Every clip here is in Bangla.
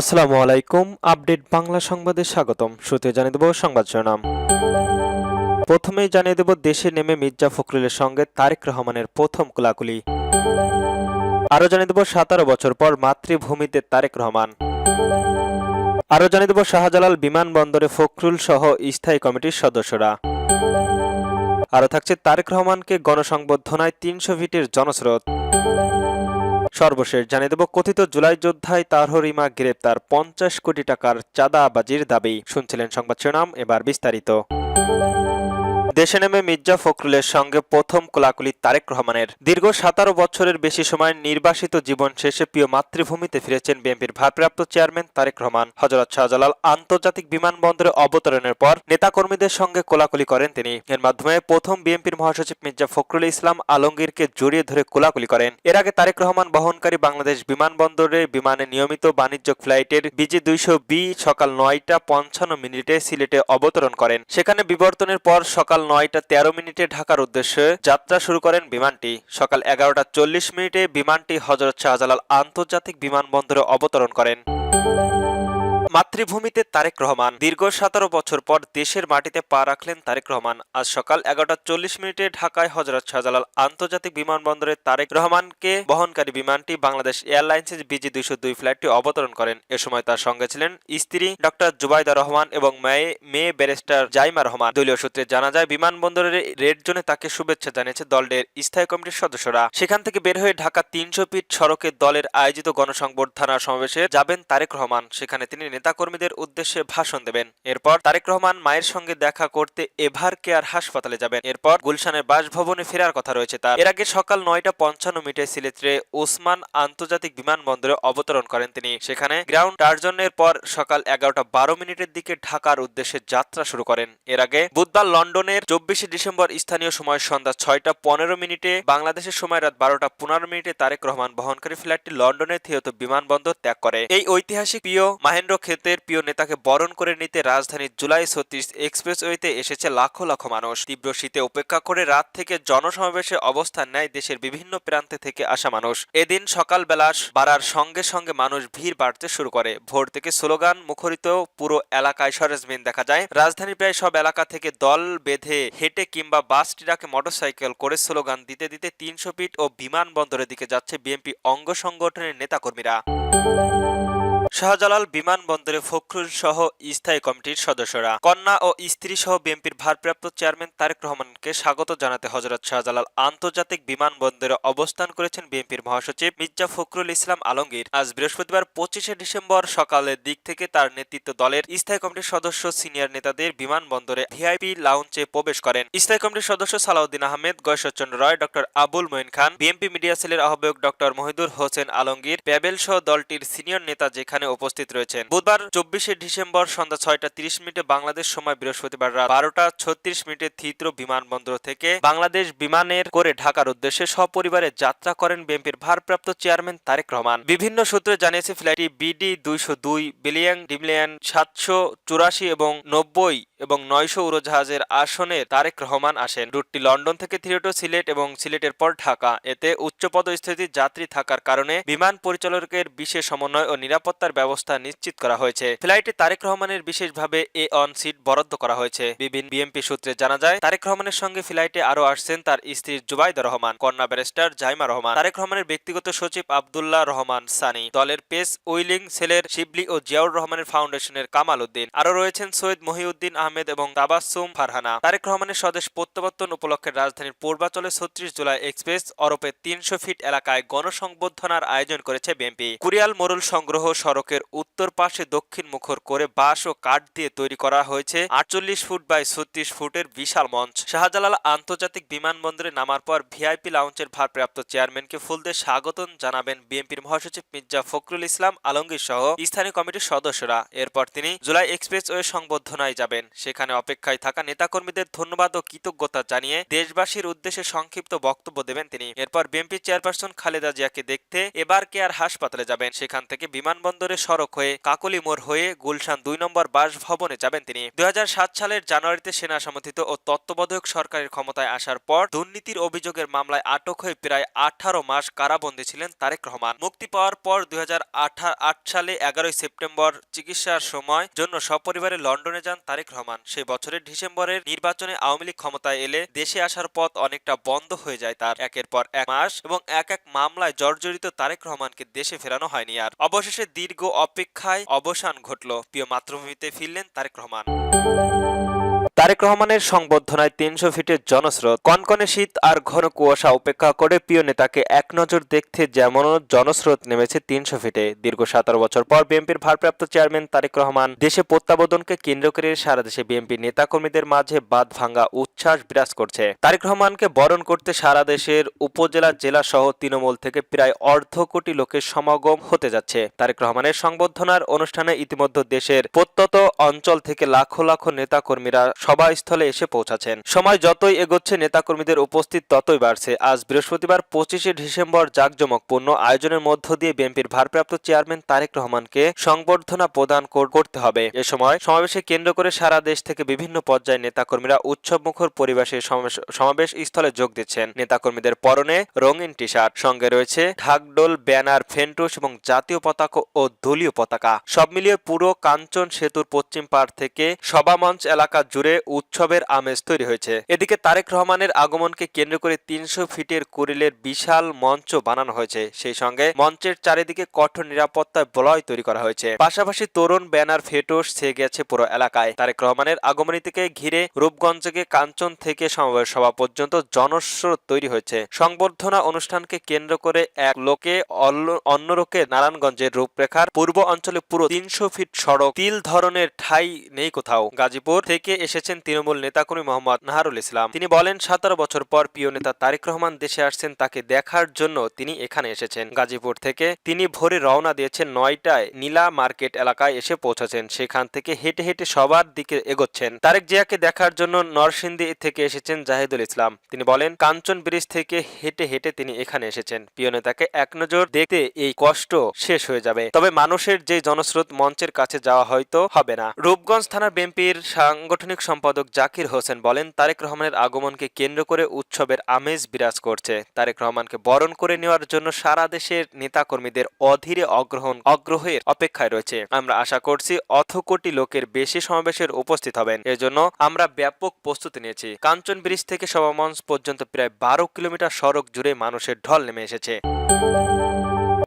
আসসালামু আলাইকুম, আপডেট বাংলা সংবাদে স্বাগতম। শুরুতে জানিয়ে দেব সংবাদ শিরোনাম। প্রথমেই জানিয়ে দেব, দেশে নেমে মির্জা ফখরুলের সঙ্গে তারেক রহমানের প্রথম কোলাকুলি। আরও জানিয়ে দেব, সতেরো বছর পর মাতৃভূমিতে তারেক রহমান। আরও জানিয়ে দেব, শাহজালাল বিমানবন্দরে ফখরুল সহ স্থায়ী কমিটির সদস্যরা। আরও থাকছে, তারেক রহমানকে গণসংবর্ধনায় তিনশো ফিটের জনস্রোত। সর্বশেষ জানিয়ে দেব, কথিত জুলাই যোদ্ধায় তারহরিমা গ্রেপ্তার, পঞ্চাশ কোটি টাকার চাঁদাবাজির দাবি। শুনছিলেন সংবাদ শিরোনাম, এবার বিস্তারিত। দেশে নেমে মির্জা ফখরুলের সঙ্গে প্রথম কোলাকুলি তারেক রহমানের। দীর্ঘ সতেরো বছরের বেশি সময় নির্বাসিত জীবন শেষে প্রিয় মাতৃভূমিতে ফিরেছেন বিএনপির ভারপ্রাপ্ত চেয়ারম্যান তারেক রহমান। হজরত শাহজালাল আন্তর্জাতিক বিমানবন্দরে অবতরণের পর নেতাকর্মীদের সঙ্গে কোলাকুলি করেন তিনি। এর মাধ্যমে প্রথম বিএনপির মহাসচিব মির্জা ফখরুল ইসলাম আলমগীরকে জড়িয়ে ধরে কোলাকুলি করেন। এর আগে তারেক রহমান বহনকারী বাংলাদেশ বিমানবন্দরে বিমানে নিয়মিত বাণিজ্যিক ফ্লাইটের বিজি দুইশো বি সকাল নয়টা পঞ্চান্ন মিনিটে সিলেটে অবতরণ করেন। সেখানে বিবর্তনের পর সকাল নয়টা তেরো মিনিটে ঢাকার উদ্দেশ্যে যাত্রা শুরু করেন বিমানটি। সকাল এগারোটা চল্লিশ মিনিটে বিমানটি হজরত শাহজালাল আন্তর্জাতিক বিমানবন্দরে অবতরণ করেন। মাতৃভূমিতে তারেক রহমান। দীর্ঘ সতেরো বছর পর দেশের মাটিতে পা রাখলেন তারেক রহমান। আজ সকাল এগারোটা চল্লিশ মিনিটে ঢাকায় হজরত শাহজালাল আন্তর্জাতিক বিমানবন্দরে তারেক রহমানকে বহনকারী বিমানটি বাংলাদেশ এয়ারলাইন্সের বিজি দুইশো দুই ফ্লাইটটি অবতরণ করেন। এ সময় তার সঙ্গে ছিলেন স্ত্রী ডক্টর জুবাইদা রহমান এবং মেয়ে মেয়ে ব্যারিস্টার জাইমা রহমান। দলীয় সূত্রে জানা যায়, বিমানবন্দরের রেড জোনে তাকে শুভেচ্ছা জানিয়েছে দলের স্থায়ী কমিটির সদস্যরা। সেখান থেকে বের হয়ে ঢাকা তিনশো ফিট সড়কে দলের আয়োজিত গণসংবর্ধনা সমাবেশে যাবেন তারেক রহমান। সেখানে তিনি নেতাকর্মীদের উদ্দেশ্যে ভাষণ দেবেন। এরপর তারেক রহমান মায়ের সঙ্গে দেখা করতে এভার কেয়ার হাসপাতালে যাবেন। এরপর গুলশানের বাসভবনে ফেরার কথা রয়েছে তার। এর আগে সকাল নয়টা পঞ্চান্ন মিনিটে সিলেটে ওসমান আন্তর্জাতিক বিমানবন্দরে অবতরণ করেন তিনি। সেখানে গ্রাউন্ড টার্জনের পর সকাল এগারোটা বারো মিনিটের দিকে ঢাকার উদ্দেশ্যে যাত্রা শুরু করেন। এর আগে বুধবার লন্ডনের চব্বিশে ডিসেম্বর স্থানীয় সময় সন্ধ্যা ছয়টা পনেরো মিনিটে, বাংলাদেশের সময় রাত বারোটা পনেরো মিনিটে তারেক রহমান বহনকারী ফ্লাইটটি লন্ডনের থিয়ত বিমানবন্দর ত্যাগ করে। এই ঐতিহাসিক প্রিয় মাহেন্দ্র ক্ষেতের প্রিয় নেতাকে বরণ করে নিতে রাজধানীর জুলাই ছত্রিশ এক্সপ্রেসওয়েতে এসেছে লাখো লাখো মানুষ। তীব্র শীতে উপেক্ষা করে রাত থেকে জনসমাবেশে অবস্থান নেয় দেশের বিভিন্ন প্রান্তে থেকে আসা মানুষ। এদিন সকালবেলা বাড়ার সঙ্গে সঙ্গে মানুষ ভিড় বাড়তে শুরু করে। ভোর থেকে স্লোগান মুখরিত পুরো এলাকায় সরেজমিন দেখা যায়। রাজধানীর প্রায় সব এলাকা থেকে দল বেঁধে হেঁটে কিংবা বাস ট্রাকে মোটরসাইকেল করে স্লোগান দিতে দিতে তিনশো ফিট ও বিমানবন্দরের দিকে যাচ্ছে বিএনপি অঙ্গ সংগঠনের নেতাকর্মীরা। শাহজালাল বিমানবন্দরে ফখরুল সহ স্থায়ী কমিটির সদস্যরা। কন্যা ও স্ত্রী সহ বিএনপির ভারপ্রাপ্ত চেয়ারম্যান তারেক রহমানকে স্বাগত জানাতে হজরত শাহজালাল আন্তর্জাতিক বিমানবন্দরে অবস্থান করেছেন বিএনপির মহাসচিব মির্জা ফখরুল ইসলাম আলমগীর। আজ বৃহস্পতিবার পঁচিশে ডিসেম্বর সকালের দিক থেকে তার নেতৃত্ব দলের স্থায়ী কমিটির সদস্য সিনিয়র নেতাদের বিমানবন্দরে ভিআইপি লাউঞ্জে প্রবেশ করেন। স্থায়ী কমিটির সদস্য Salahuddin Ahmed Gayeshwarchandra Roy, doctor Abul Moin Khan, BNP media সেলের আহ্বায়ক ডক্টর মহিদুর হোসেন আলমগীর, প্যাবেল সহ দলটির সিনিয়র নেতা যেখানে উপস্থিত রয়েছেন। বুধবার চব্বিশে ডিসেম্বর সন্ধ্যা ছয়টা তিরিশ মিনিটে বাংলাদেশ সময় বৃহস্পতিবার রাত বারোটা ছত্রিশ মিনিটে থিত্র বিমানবন্দর থেকে বাংলাদেশ বিমানের করে ঢাকার উদ্দেশ্যে সপরিবারে যাত্রা করেন বিএনপির ভারপ্রাপ্ত চেয়ারম্যান তারেক রহমান। বিভিন্ন সূত্রে জানিয়েছে, ফ্লাইটটি বিডি দুইশো দুই বিলিয়ন ডিমিলিয়ন সাতশো চুরাশি এবং নব্বই এবং নয়শো উড়োজাহাজের আসনে তারেক রহমান আসেন। রুটটি লন্ডন থেকে থিয়েটো সিলেট এবং সিলেটের পর ঢাকা। এতে উচ্চপদস্থিত যাত্রী থাকার কারণে বিমান পরিচালকের বিশেষ সমন্বয় ও নিরাপত্তার ব্যবস্থা নিশ্চিত করা হয়েছে। ফ্লাইটে তারেক রহমানের বিশেষভাবে এ অন সিট বরাদ্দ করা হয়েছে। বিভিন্ন বিএমপি সূত্রে জানা যায়, তারেক রহমানের সঙ্গে ফ্লাইটে আরও আসছেন তার স্ত্রী জুবাইদা রহমান, কন্যা ব্যারিস্টার জাইমা রহমান, তারেক রহমানের ব্যক্তিগত সচিব আবদুল্লাহ রহমান সানি, দলের পেস উইলিং সেলের শিবলি ও জিয়াউর রহমানের ফাউন্ডেশনের কামাল উদ্দিন, আরও রয়েছেন সৈয়দ মহিউদ্দিন আহমেদ এবং তাবাসুম ফারহানা। তারেক রহমানের স্বদেশ প্রত্যাবর্তন উপলক্ষে রাজধানীর পূর্বাচলে ছত্রিশ জুলাই এক্সপ্রেস অরপে তিনশো ফিট এলাকায় গণসংবর্ধনার আয়োজন করেছে বিএনপি কুরিয়াল মোরুল সংগ্রহ সড়কের উত্তর পাশে দক্ষিণ মুখর করে বাঁশ ও কাঠ দিয়ে তৈরি করা হয়েছে আটচল্লিশ ফুট বাই ছত্রিশ ফুটের বিশাল মঞ্চ। শাহজালাল আন্তর্জাতিক বিমানবন্দরে নামার পর ভিআইপি লাউঞ্জের ভারপ্রাপ্ত চেয়ারম্যানকে ফুল দিয়ে স্বাগতম জানাবেন বিএনপির মহাসচিব মির্জা ফখরুল ইসলাম আলমগীর সহ স্থানীয় কমিটির সদস্যরা। এরপর তিনি জুলাই এক্সপ্রেসওয়ে সংবর্ধনায় যাবেন। সেখানে অপেক্ষায় থাকা নেতাকর্মীদের ধন্যবাদ ও কৃতজ্ঞতা জানিয়ে দেশবাসীর উদ্দেশ্যে সংক্ষিপ্ত বক্তব্য দেবেন তিনি। এরপর বিএনপি চেয়ারপারসন খালেদা জিয়াকে দেখতে এবার কেয়ার হাসপাতালে যাবেন। সেখান থেকে বিমানবন্দরে সড়ক হয়ে কাকলি মোড় হয়ে গুলশান দুই নম্বর বাসভবনে যাবেন তিনি। দু হাজার সাত সালের জানুয়ারিতে সেনা সমর্থিত ও তত্ত্বাবধায়ক সরকারের ক্ষমতায় আসার পর দুর্নীতির অভিযোগের মামলায় আটক হয়ে প্রায় আঠারো মাস কারাবন্দী ছিলেন তারেক রহমান। মুক্তি পাওয়ার পর দুই সালে এগারোই সেপ্টেম্বর চিকিৎসার সময় জন্য সপরিবারে লন্ডনে যান তারেক রহমান। সেই বছরের ডিসেম্বরের নির্বাচনে আওয়ামী লীগ ক্ষমতায় এলে দেশে আসার পথ অনেকটা বন্ধ হয়ে যায় তার। একের পর এক মাস এবং এক এক মামলায় জর্জরিত তারেক রহমানকে দেশে ফেরানো হয়নি আর। অবশেষে দীর্ঘ অপেক্ষায় অবসান ঘটল। প্রিয় মাতৃভূমিতে ফিরলেন তারেক রহমান। তারেক রহমানের সংবর্ধনায় তিনশো ফিটের জনস্রোত কনকনে শীত আর ঘন কুয়াশা উপেক্ষা করে প্রিয় নেতাকে এক নজর দেখতে যেমন জনস্রোত নেমেছে তিনশো ফিটে। দীর্ঘ সতেরো বছর পর বিএনপির ভারপ্রাপ্ত চেয়ারম্যান তারেক রহমান দেশে প্রত্যাবর্তনকে কেন্দ্র করে সারা দেশে বিএনপি নেতাকর্মীদের মাঝে বাদ ভাঙ্গা উচ্ছ্বাস বিরাজ করছে। তারেক রহমানকে বরণ করতে সারা দেশের উপজেলা, জেলা সহ তৃণমূল থেকে প্রায় অর্ধ কোটি লোকের সমাগম হতে যাচ্ছে। তারেক রহমানের সংবর্ধনার অনুষ্ঠানে ইতিমধ্যে দেশের প্রত্যত অঞ্চল থেকে লাখো লাখো নেতাকর্মীরা সভাস্থলে এসে পৌঁছাচ্ছেন। সময় যতই এগোচ্ছে, নেতাকর্মীদের উপস্থিত ততই বাড়ছে। আজ বৃহস্পতিবার পঁচিশে ডিসেম্বর জাঁকজমকপূর্ণ আয়োজনের মধ্য দিয়ে বিএনপির ভারপ্রাপ্ত চেয়ারম্যান তারেক রহমানকে সংবর্ধনা প্রদান করতে হবে। এ সময় সমাবেশে কেন্দ্র করে সারা দেশ থেকে বিভিন্ন পর্যায়ে নেতাকর্মীরা উৎসবমুখর পরিবেশে সমাবেশ- স্থলে যোগ দিচ্ছেন। নেতাকর্মীদের পরনে রঙিন টি শার্ট সঙ্গে রয়েছে ঢাকডোল, ব্যানার, ফেন্টুস এবং জাতীয় পতাকা ও দলীয় পতাকা। সব মিলিয়ে পুরো কাঞ্চন সেতুর পশ্চিম পাড় থেকে সভামঞ্চ এলাকা জুড়ে উৎসবের আমেজ তৈরি হয়েছে। এদিকে তারেক রহমানের আগমনকে কেন্দ্র করে তিনশো ফিটের কুরিলের বিশাল মঞ্চ বানানো হয়েছে। সেই সঙ্গে মঞ্চের চারিদিকে কঠোর নিরাপত্তায় বলয় তৈরি করা হয়েছে। পাশাপাশি তরুণ ব্যানার ফেটোস ছেয়ে গেছে পুরো এলাকায়। তারেক রহমানের আগমনী থেকে ঘিরে রূপগঞ্জকে কাঞ্চন থেকে সমাবেশ সভা পর্যন্ত জনস্রোত তৈরি হয়েছে। সংবর্ধনা অনুষ্ঠানকে কেন্দ্র করে এক লোকে অন্য- লোকে নারায়ণগঞ্জের রূপরেখার পূর্ব অঞ্চলে পুরো তিনশো ফিট সড়ক তিল ধরনের ঠাই নেই কোথাও। গাজীপুর থেকে এসেছেন তৃণমূল নেতাকর্মী মোহাম্মদ নাহারুল ইসলাম। তিনি বলেন, সতেরো বছর পর প্রিয় নেতা তারেক রহমান দেশে আসছেন, তাকে দেখার জন্য তিনি এখানে এসেছেন। গাজীপুর থেকে তিনি ভোরে রওনা দিয়েছেন নয়টায়। নীলা মার্কেট এলাকায় এসে পৌঁছেছেন। সেখান থেকে হেঁটে হেঁটে সবার দিকে এগোচ্ছেন। তারেক জিয়াকে দেখার জন্য নরসিংদী থেকে এসেছেন জাহিদুল ইসলাম। তিনি বলেন, কাঞ্চন ব্রিজ থেকে হেঁটে হেঁটে তিনি এখানে এসেছেন। প্রিয় নেতাকে এক নজর দেখতে এই কষ্ট শেষ হয়ে যাবে। তবে মানুষের যে জনস্রোত মঞ্চের কাছে যাওয়া হয়তো হবে না। রূপগঞ্জ থানার বিএনপির সাংগঠনিক সম্পাদক জাকির হোসেন বলেন, তারেক রহমানের আগমনকে কেন্দ্র করে উৎসবের আমেজ বিরাজ করছে। তারেক রহমানকে বরণ করে নেওয়ার জন্য সারা দেশের নেতাকর্মীদের অধীরে অগ্রহণ অগ্রহের অপেক্ষায় রয়েছে। আমরা আশা করছি অথ কোটি লোকের বেশি সমাবেশের উপস্থিত হবেন। এজন্য আমরা ব্যাপক প্রস্তুতি নিয়েছি। কাঞ্চন ব্রিজ থেকে সভামঞ্চ পর্যন্ত প্রায় বারো কিলোমিটার সড়ক জুড়ে মানুষের ঢল নেমে এসেছে।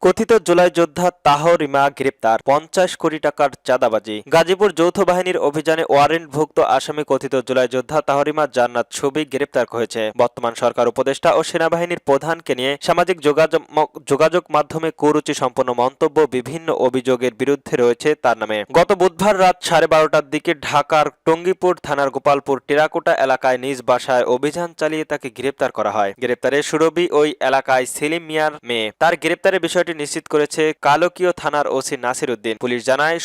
কথিত জুলাই যোদ্ধা তাহরিমা গ্রেপ্তার, পঞ্চাশ কোটি টাকার চাঁদাবাজি। গাজীপুর যৌথ বাহিনীর অভিযানে ওয়ারেন্টভুক্ত আসামি কথিত জুলাই যোদ্ধা তাহরিমা জান্নাত ছবি গ্রেপ্তার হয়েছে বর্তমান সরকার উপদেষ্টা ও সেনাবাহিনীর প্রধানকে নিয়ে সামাজিক যোগাযোগ মাধ্যমে কুরুচি সম্পন্ন মন্তব্য বিভিন্ন অভিযোগের বিরুদ্ধে রয়েছে তার নামে। গত বুধবার রাত সাড়ে বারোটার দিকে ঢাকার টঙ্গিপুর থানার গোপালপুর টেরাকোটা এলাকায় নিজ বাসায় অভিযান চালিয়ে তাকে গ্রেপ্তার করা হয়। গ্রেপ্তারে সুরবি ওই এলাকায় সেলিম মিয়ার মেয়ে। তার গ্রেপ্তারের বিষয়টি নিশ্চিত করেছে কালকীয় থানার ওসি নাসির উদ্দিন। পুলিশ জানায়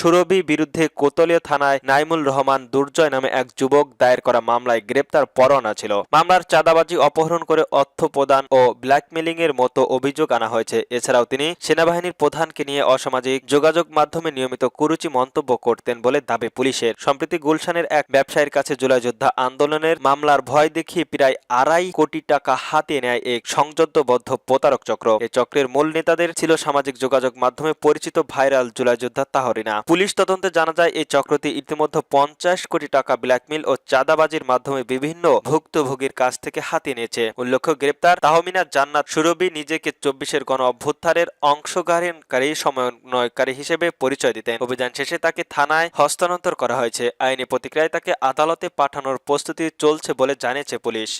সুরভি বিরুদ্ধে কোতলীয় থানায় নাইমুল রহমান দুর্জয় নামে এক যুবক দায়ের করা মামলায় গ্রেপ্তার পরোয়ানা ছিল। মামলার চাঁদাবাজি অপহরণ করে অর্থ প্রদান ও ব্ল্যাকমেলিং এর মতো অভিযোগ আনা হয়েছে। এছাড়াও তিনি সেনাবাহিনীর প্রধানকে নিয়ে অসামাজিক যোগাযোগ মাধ্যমে নিয়মিত কুরুচি মন্তব্য করতেন বলে দাবি পুলিশের। সম্প্রতি গুলশানের এক ব্যবসায়ীর কাছে জুলাই যোদ্ধা আন্দোলনের মামলার ভয় দেখিয়ে প্রায় আড়াই কোটি টাকা হাতিয়ে নেয় এক সংযুদ্ধবদ্ধ প্রতারক চক্র। এই চক্রের মূল নেতাদের ছিল সামাজিক যোগাযোগ মাধ্যমে পরিচিত ভাইরাল জুলাই যোদ্ধা তাহরিনা। পুলিশ তদন্তে জানা যায়, এই চক্রটি ইতিমধ্যে পঞ্চাশ কোটি টাকা ব্ল্যাকমেল ও চাঁদাবাজির মাধ্যমে বিভিন্ন ভুক্তভোগীর কাছ থেকে হাতিয়ে নিয়েছে। উল্লেখ্য, গ্রেপ্তার তাহমিনা জান্নাত সুরভি নিজেকে চব্বিশের গণ অভ্যুত্থানের অংশগ্রহণকারী, সমন্বয়কারী হিসেবে পরিচয় দিতেন। অভিযান শেষে তাকে থানায় হস্তান্তর করা হয়েছে। আইনি প্রতিক্রিয়ায় তাকে আদালতে পাঠানোর প্রস্তুতি চলছে বলে জানিয়েছে পুলিশ।